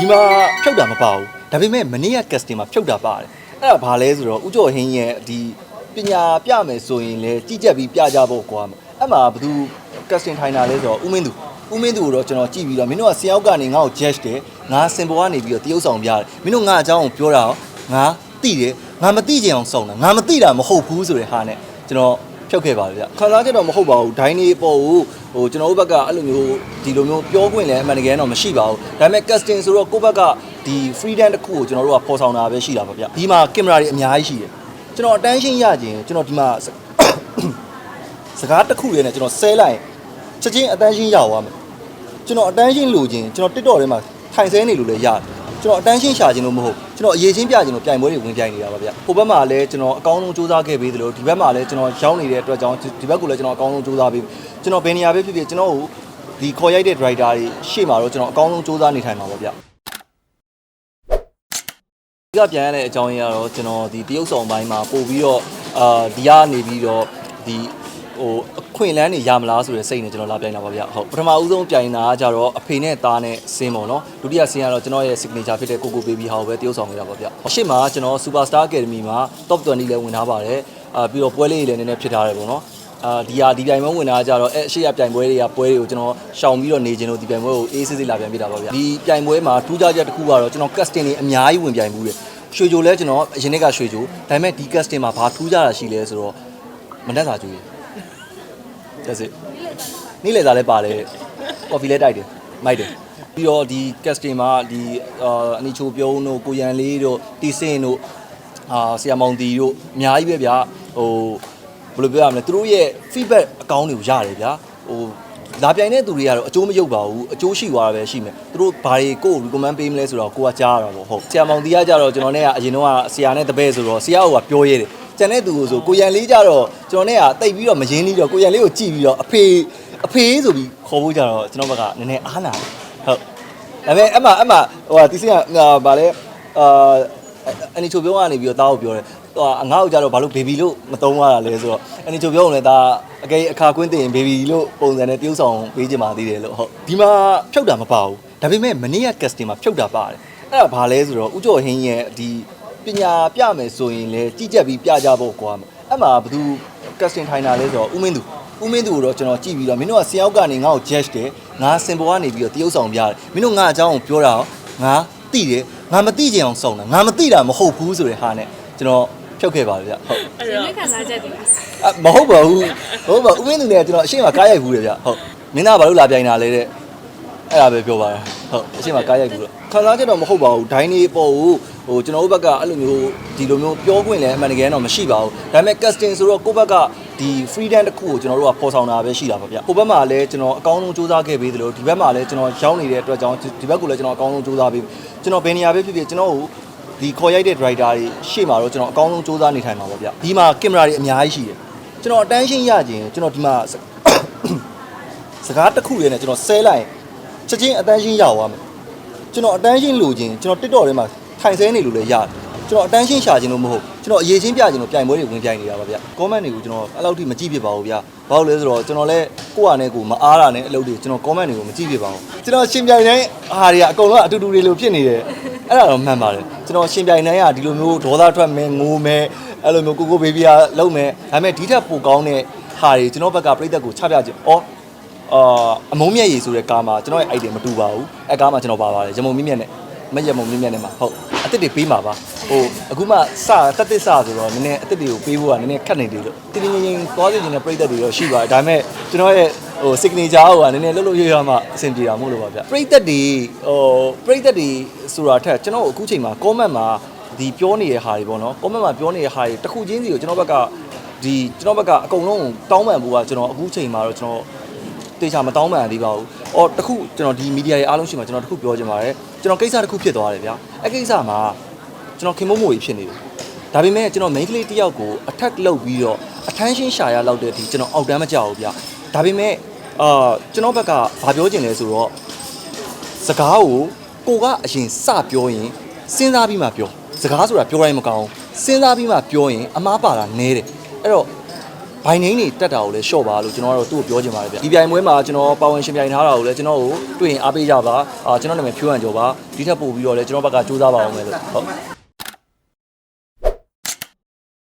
ဒီမှာဖြုတ်တာမပါဘူးဒါပေမဲ့မနေ့က casting မှာဖြုတ်တာပါတယ်အဲ့ဒါဘာလဲဆိုတော့ဥကျော်ဟင်းရဲ့ဒီပညာပြမယ်ဆိုရင်လေကြည့်ကြက်ပြီးပြကြဖို့ကွာအဲ့မှာဘယ်သူ casting ထိုင်တာလဲဆိုတော့ဦးမင်းသူဦးမင်းသူကိုတော့ကျွန်တော်ကြည့်ပြီးတော့မင်းတို့ကဆင်ယောက်ကနေငါ့ကို judge တယ်ငါစင်ပေါ်ကနေပြီးတော့တရုပ်ဆောင်ပြတယ်မင်းတို့ငါအကြောင်းကိုပြောတာရောငါသိတယ်ငါမသိကြအောင်စုံတာငါမသိတာမဟုတ်ဘူးဆိုတဲ့ဟာနဲ့ကျွန်တော် ဖြုတ်ခဲ့ပါလေဗျခံစားချက်တော့မဟုတ်ပါဘူးဒိုင်းနေပေါ်ကိုဟိုကျွန်တော်တို့ဘက်ကအဲ့လိုမျိုးဒီလိုမျိုးပြောခွင့်လည်းအမှန်တကယ်တော့မရှိပါဘူးဒါပေမဲ့ casting ဆိုတော့ကိုယ့်ဘက်ကဒီ freedom တစ်ခုကိုကျွန်တော်တို့ကပေါ်ဆောင်တာပဲရှိတာပါဗျဒီမှာကင်မရာတွေအများကြီးရှိတယ်ကျွန်တော်အတန်းရှင်းရခြင်းကျွန်တော်ဒီမှာစကားတစ်ခုလေးနဲ့ကျွန်တော်ဆဲလိုက်ချက်ချင်းအတန်းရှင်းရသွားမယ်ကျွန်တော်အတန်းရှင်းလိုခြင်းကျွန်တော် TikTok ထဲမှာထိုင်ဆဲနေလို့လည်းရတယ် ကျွန်တော်အတန်းရှင်းရှာခြင်းလို့မဟုတ်ကျွန်တော်အရေးချင်းပြခြင်းလို့ပြိုင်ပွဲတွေဝင်ပြိုင်နေတာပါဗျဟိုဘက်မှာလည်းကျွန်တော်အကောင်းဆုံးစူးစမ်းခဲ့ပြီးသလိုဒီဘက်မှာလည်းကျွန်တော်ရောက်နေတဲ့အတွက်ကြောင့်ဒီဘက်ကလည်းကျွန်တော်အကောင်းဆုံးစူးစမ်းပြီးကျွန်တော်ဘယ်နေရာပဲဖြစ်ဖြစ်ကျွန်တော်ကိုဒီခေါ်ရိုက်တဲ့ driver တွေရှေ့မှာတော့ကျွန်တော်အကောင်းဆုံးစူးစမ်းနေထိုင်မှာပါဗျဒီကပြန်ရတဲ့အကြောင်းရင်းကတော့ကျွန်တော်ဒီတရုတ်ဆောင်ပိုင်းမှာပို့ပြီးတော့အာဒီကနေပြီးတော့ဒီ ဟိုအခွင့်အလန်းတွေရမလားဆိုတဲ့စိတ်နဲ့ကျွန်တော်လာပြိုင်တာပါဗျဟုတ်ပထမဦးဆုံးပြိုင်တာကကြတော့အဖေနဲ့သားနဲ့ဆင်းပေါ့နော်ဒုတိယဆင်းကတော့ကျွန်တော်ရဲ့ signature ဖြစ်တဲ့ကိုကို baby ဟာကိုပဲတရုတ်ဆောင်နေတာပါဗျရှေ့မှာကျွန်တော် superstar academy မှာ top 20လည်းဝင်ထားပါတယ်အာပြီးတော့ပွဲလေးတွေလည်းနည်းနည်းဖြစ်ထားတယ်ပေါ့နော်အာဒီဟာဒီပြိုင်ပွဲဝင်တာကကြတော့အဲအရှိရပြိုင်ပွဲတွေကပွဲတွေကိုကျွန်တော်ရှောင်ပြီးတော့နေခြင်းလို့ဒီပြိုင်ပွဲကိုအေးစစ်စစ်လာပြန်ပြတာပါဗျဒီပြိုင်ပွဲမှာထူးခြားချက်တစ်ခုကတော့ကျွန်တော် casting တွေအများကြီးဝင်ပြိုင်မှုတယ်ရွှေကြိုလဲကျွန်တော်အရင်နေ့ကရွှေကြိုဒါပေမဲ့ဒီ casting မှာဘာထူးခြားတာရှိလဲဆိုတော့မနှက်စာကြွေး That's it နေ့လေသားလည်းပါတယ် coffee လည်းတိုက်တယ်မိုက်တယ်ပြီးတော့ဒီ casting မှာဒီအာအနီချိုပြုံးတို့ကိုရန်လေးတို့တီစင်တို့အာဆီယာမောင်တီတို့အများကြီးပဲဗျာဟိုဘယ်လိုပြောရမလဲသူတို့ရဲ့ feedback အကောင်းတွေကိုရတယ်ဗျာဟိုလာပြိုင်တဲ့သူတွေကတော့အကျိုးမရုပ်ပါဘူးအကျိုးရှိသွားတာပဲရှိမယ်သူတို့ဘာတွေကို recommend ပေးမလဲဆိုတော့ကိုကကြားရတာပေါ့ဟုတ်ဆီယာမောင်တီကကြတော့ကျွန်တော်နဲ့ကအရင်တော့ဆရာနဲ့တပည့်ဆိုတော့ဆရာကပြောရဲတယ် ကျန်တဲ့သူကိုဆိုကိုရန်လေးကြတော့ကျွန်တော်နဲ့ကတိတ်ပြီးတော့မရင်းပြီးတော့ကိုရန်လေးကိုကြည့်ပြီးတော့အဖေအဖေဆိုပြီးခေါ်ဖို့ကြတော့ကျွန်တော်ဘက်ကနည်းနည်းအားနာတယ်ဟုတ်ဒါပေမဲ့အမအမဟိုတီစင်ကဗာလဲအာအနီချိုပြောကနေပြီးတော့တားကိုပြောတယ်ဟိုငါ့ကိုကြတော့ဘာလို့ဘေဘီလို့မသုံးရတာလဲဆိုတော့အနီချိုပြောုံနဲ့ဒါအကယ်အခါကွင်းတင်ဘေဘီလို့ပုံစံနဲ့တရုပ်ဆောင်ပေးချင်ပါသေးတယ်လို့ဟုတ်ဒီမှာဖြုတ်တာမပါဘူးဒါပေမဲ့မနေ့က casting မှာဖြုတ်တာပါတယ်အဲ့ဒါဘာလဲဆိုတော့ဥကျော်ဟင်းရဲ့ဒီ ပညာပြမယ်ဆိုရင်လေကြည့်ကြက်ပြီးပြကြဖို့ကွာအဲ့မှာဘယ်သူ casting ထိုင်တာလဲဆိုတော့ဦးမင်းသူဦးမင်းသူကိုတော့ကျွန်တော်ကြည့်ပြီးတော့မင်းတို့ကဆင်ယောက်ကနေငါ့ကို judge တယ်ငါစင်ပေါ်ကနေပြီးတော့တရုပ်ဆောင်ပြတယ်မင်းတို့ငါအကြောင်းကိုပြောတာရောငါသိတယ်ငါမသိကြအောင်စုံတာငါမသိတာမဟုတ်ဘူးဆိုတဲ့ဟာနဲ့ကျွန်တော်ဖြုတ်ခဲ့ပါဗျဟုတ်အဲ့တော့ခံစားချက်တွေအမဟုတ်ပါဘူးဟုတ်ပါဦးမင်းသူနဲ့ကျွန်တော်အရှိမကားရိုက်ဘူးလေဗျဟုတ်မင်းသားဘာလို့လာပြိုင်တာလဲတဲ့အဲ့ဒါပဲပြောပါရ ဟုတ်အရှိမကားရိုက်ဘူးလို့ခံစားချက်တော့မဟုတ်ပါဘူးဒိုင်းနေပေါ်ကိုဟိုကျွန်တော်တို့ဘက်ကအဲ့လိုမျိုးဒီလိုမျိုးပြောခွင့်လည်းအမှန်တကယ်တော့မရှိပါဘူးဒါပေမဲ့ casting ဆိုတော့ကိုယ့်ဘက်ကဒီ freedom တစ်ခုကိုကျွန်တော်တို့ကပေါ်ဆောင်တာပဲရှိတာပါဗျဟိုဘက်မှာလည်းကျွန်တော်အကောင်းဆုံးစူးစမ်းခဲ့ပြီးသလိုဒီဘက်မှာလည်းကျွန်တော်ရောက်နေတဲ့အတွက်ကြောင့်ဒီဘက်ကလည်းကျွန်တော်အကောင်းဆုံးစူးစမ်းပြီးကျွန်တော်ဘယ်နေရာပဲဖြစ်ဖြစ်ကျွန်တော်ကိုဒီခေါ်ရိုက်တဲ့ driver တွေရှေ့မှာတော့ကျွန်တော်အကောင်းဆုံးစူးစမ်းနေထိုင်မှာပါဗျဒီမှာကင်မရာတွေအများကြီးရှိတယ်ကျွန်တော်အတန်းရှင်းရခြင်းကျွန်တော်ဒီမှာစကားတစ်ခုလေးနဲ့ကျွန်တော်ဆဲလိုက် ချက်ချင်းအတန်းရှင်းရသွားမယ်ကျွန်တော်အတန်းရှင်းလိုခြင်းကျွန်တော် TikTok ထဲမှာထိုင်ဆဲနေလို့လည်းရတယ်ကျွန်တော်အတန်းရှင်းရှာခြင်းလို့မဟုတ်ကျွန်တော်အရေးချင်းပြခြင်းလို့ပြိုင်ပွဲတွေဝင်ပြိုင်နေတာပါဗျ comment တွေကိုကျွန်တော်အဲ့လောက်ထိမကြည့်ဖြစ်ပါဘူးဗျဘာလို့လဲဆိုတော့ကျွန်တော်လည်းကိုယ့်ဟာနဲ့ကိုယ်မအားတာနဲ့အလုပ်တွေကျွန်တော် comment တွေကိုမကြည့်ဖြစ်ပါဘူးကျွန်တော်ရှင်ပြိုင်တိုင်းအားတွေကအကုန်လုံးအတူတူတွေလိုဖြစ်နေတယ်အဲ့ဒါတော့မှန်ပါတယ်ကျွန်တော်ရှင်ပြိုင်တိုင်းကဒီလိုမျိုးဒေါသထွက်မယ်ငိုမယ်အဲ့လိုမျိုးကိုကိုဘေဘီကလုံးမယ်ဒါပေမဲ့ဒီထက်ပိုကောင်းတဲ့ဟာတွေကျွန်တော်ဘက်ကပြိသက်ကိုချပြခြင်းဩ အာအမုံမြက်ရည်ဆိုတဲ့ကားမှာကျွန်တော်ရဲ့ item မတူပါဘူးအဲကားမှာကျွန်တော်ပါပါတယ်ရမုံမြင့်မြတ်နဲ့မရမုံမြင့်မြတ်နဲ့မှာဟုတ်အစ်စ်တွေပေးမှာပါဟိုအခုမှစတက်တစ်စဆိုတော့နည်းနည်းအစ်စ်တွေကိုပေးဖို့ကနည်းနည်းခက်နေတယ်လို့တင်းတင်းချင်းသွားစီနေတဲ့ပြိသက်တွေတော့ရှိပါတယ်ဒါပေမဲ့ကျွန်တော်ရဲ့ဟို signature ဟိုကနည်းနည်းလှုပ်လှုပ်ရွရွမှအဆင်ပြေတာမို့လို့ပါဗျပြိသက်တွေဟိုပြိသက်တွေဆိုတာထက်ကျွန်တော်အခုချိန်မှာ comment မှာဒီပြောနေတဲ့ဟာတွေပေါ့နော် comment မှာပြောနေတဲ့ဟာတွေတစ်ခုချင်းစီကိုကျွန်တော်ဘက်ကဒီကျွန်တော်ဘက်ကအကုန်လုံးတောင်းပန်ဖို့ကကျွန်တော်အခုချိန်မှာတော့ကျွန်တော် တေချာမတောင်းပန်သေးပါဘူး။အော်တခုကျွန်တော်ဒီမီဒီယာတွေအားလုံးရှိမှကျွန်တော်တခုပြောချင်ပါတယ်။ကျွန်တော်ကိစ္စတစ်ခုဖြစ်သွားတယ်ဗျာ။အဲ့ကိစ္စမှာကျွန်တော်ခင်မိုးမိုးကြီးဖြစ်နေတယ်။ဒါပေမဲ့ကျွန်တော် main ကလေးတစ်ယောက်ကို attack လုပ်ပြီးတော့ attention ရှာရလောက်တဲ့ဒီကျွန်တော်အောက်တန်းမကြောက်ဘူးဗျာ။ဒါပေမဲ့အာကျွန်တော်ဘက်ကဘာပြောချင်လဲဆိုတော့စကားကိုကိုကအရင်စပြောရင်စဉ်းစားပြီးမှပြောစကားဆိုတာပြောတိုင်းမကောင်းဘူးစဉ်းစားပြီးမှပြောရင်အမားပါတာနဲတယ်အဲ့တော့ ဘဘိုင်နေနေတက်တာကိုလည်းရှော့ပါလို့ကျွန်တော်ကတော့သူ့ကိုပြောချင်ပါတယ်ဗျဒီပြိုင်ပွဲမှာကျွန်တော်ပါဝင်ရှင်ပြိုင်ထားတာကိုလည်းကျွန်တော်ကိုတွေ့ရင်အားပေးကြပါအာကျွန်တော်နာမည်ဖြိုးဟန်ကျော်ပါဒီထက်ပို့ပြီးတော့လည်းကျွန်တော်ဘက်ကစူးစမ်းပါအောင်မယ်လို့ဟုတ်